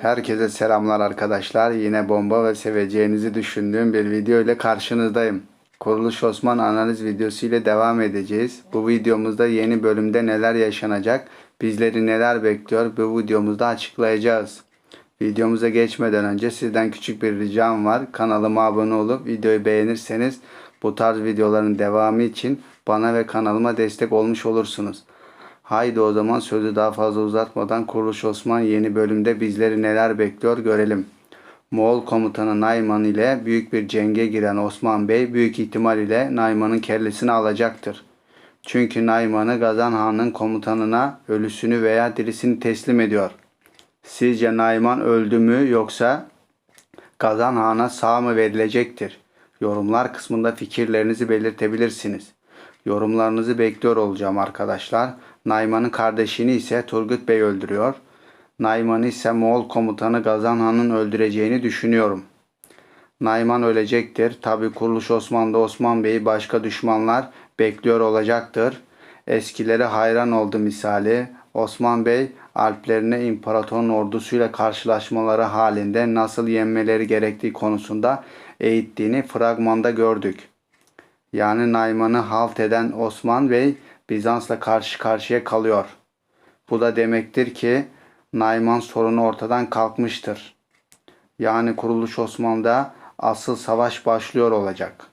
Herkese selamlar arkadaşlar. Yine bomba ve seveceğinizi düşündüğüm bir video ile karşınızdayım. Kuruluş Osman analiz videosu ile devam edeceğiz. Bu videomuzda yeni bölümde neler yaşanacak, bizleri neler bekliyor bu videomuzda açıklayacağız. Videomuza geçmeden önce sizden küçük bir ricam var. Kanalıma abone olup videoyu beğenirseniz bu tarz videoların devamı için bana ve kanalıma destek olmuş olursunuz. Haydi o zaman sözü daha fazla uzatmadan Kuruluş Osman yeni bölümde bizleri neler bekliyor görelim. Moğol komutanı Nayman ile büyük bir cenge giren Osman Bey büyük ihtimal ile Nayman'ın kellesini alacaktır. Çünkü Nayman'ı Gazan Han'ın komutanına ölüsünü veya dirisini teslim ediyor. Sizce Nayman öldü mü yoksa Gazan Han'a sağ mı verilecektir? Yorumlar kısmında fikirlerinizi belirtebilirsiniz. Yorumlarınızı bekliyor olacağım arkadaşlar. Nayman'ın kardeşini ise Turgut Bey öldürüyor. Nayman'ı ise Moğol komutanı Gazan Han'ın öldüreceğini düşünüyorum. Nayman ölecektir. Tabi kuruluş Osman'da Osman Bey'i başka düşmanlar bekliyor olacaktır. Eskilere hayran oldu misali. Osman Bey Alplerine imparatorun ordusuyla karşılaşmaları halinde nasıl yenmeleri gerektiği konusunda eğittiğini fragmanda gördük. Yani Nayman'ı halt eden Osman Bey Bizans'la karşı karşıya kalıyor. Bu da demektir ki Nayman sorunu ortadan kalkmıştır. Yani kuruluş Osman'da asıl savaş başlıyor olacak.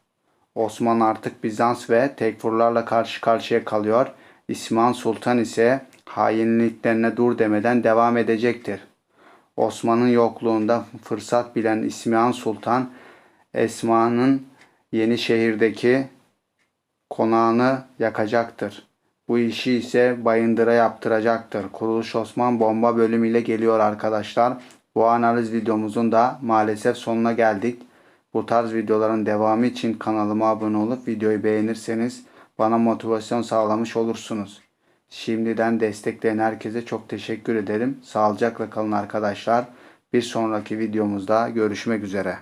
Osman artık Bizans ve Tekfurlarla karşı karşıya kalıyor. İsmail Sultan ise hainliklerine dur demeden devam edecektir. Osman'ın yokluğunda fırsat bilen İsmail Sultan Esma'nın Yenişehir'deki konağını yakacaktır. Bu işi ise Bayındır'a yaptıracaktır. Kuruluş Osman bomba bölümüyle geliyor arkadaşlar. Bu analiz videomuzun da maalesef sonuna geldik. Bu tarz videoların devamı için kanalıma abone olup videoyu beğenirseniz bana motivasyon sağlamış olursunuz. Şimdiden destekleyen herkese çok teşekkür ederim. Sağlıcakla kalın arkadaşlar. Bir sonraki videomuzda görüşmek üzere.